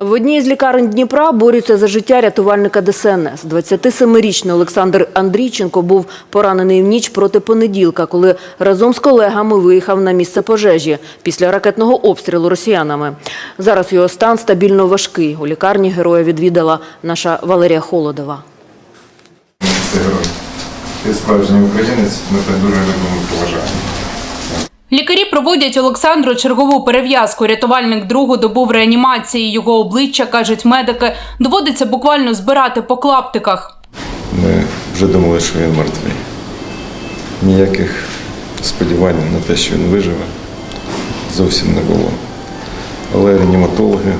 В одній з лікарень Дніпра борються за життя рятувальника ДСНС. 27-річний Олександр Андрійченко був поранений в ніч проти понеділка, коли разом з колегами виїхав на місце пожежі після ракетного обстрілу росіянами. Зараз його стан стабільно важкий. У лікарні героя відвідала наша Валерія Холодова. Ти справжній українець, ми тебе дуже любимо і поважаємо. Лікарі проводять Олександру чергову перев'язку. Рятувальник другу добу в реанімації. Його обличчя, кажуть медики, доводиться буквально збирати по клаптиках. Ми вже думали, що він мертвий. Ніяких сподівань на те, що він виживе, зовсім не було. Але реаніматологи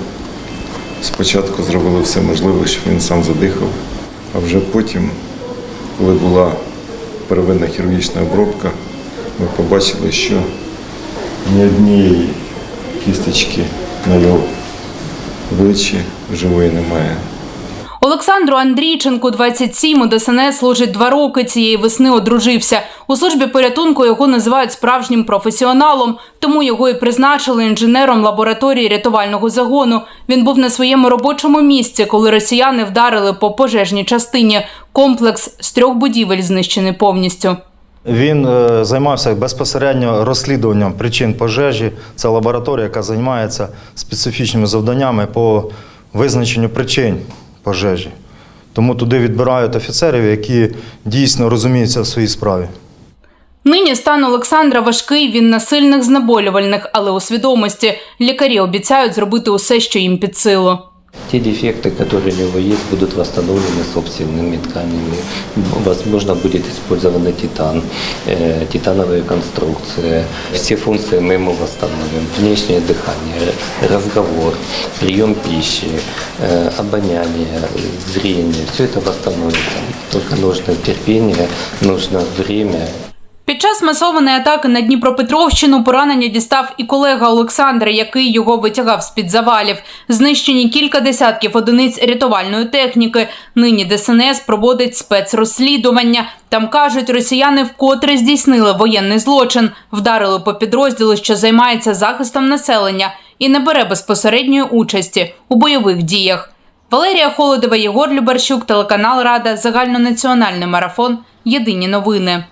спочатку зробили все можливе, щоб він сам задихав, а вже потім, коли була первинна хірургічна обробка, ми побачили, що ні однієї кісточки на його обличчі живої немає. Олександру Андрійченку, 27, у ДСНС служить два роки. Цієї весни одружився. У службі порятунку його називають справжнім професіоналом, тому його і призначили інженером лабораторії рятувального загону. Він був на своєму робочому місці, коли росіяни вдарили по пожежній частині. Комплекс з трьох будівель знищений повністю. Він е, займався безпосередньо розслідуванням причин пожежі. Це лабораторія, яка займається специфічними завданнями по визначенню причин пожежі. Тому туди відбирають офіцерів, які дійсно розуміються в своїй справі. Нині стан Олександра важкий, він на сильних знеболювальних, але у свідомості. Лікарі обіцяють зробити усе, що їм під силу. Те дефекты, которые у него есть, будут восстановлены собственными тканями. Возможно, будет использован титан, э, титановые конструкции. Все функции мы ему восстановим. Внешнее дыхание, разговор, прием пищи, э, обоняние, зрение. Все это восстановится. Только нужно терпение, нужно время Під час масованої атаки на Дніпропетровщину поранення дістав і колега Олександра, який його витягав з-під завалів. Знищені кілька десятків одиниць рятувальної техніки. Нині ДСНС проводить спецрозслідування. Там кажуть, росіяни вкотре здійснили воєнний злочин, вдарили по підрозділу, що займається захистом населення і не бере безпосередньої участі у бойових діях. Валерія Холодова, Єгор Любарщук, телеканал Рада, загальнонаціональний марафон. Єдині новини.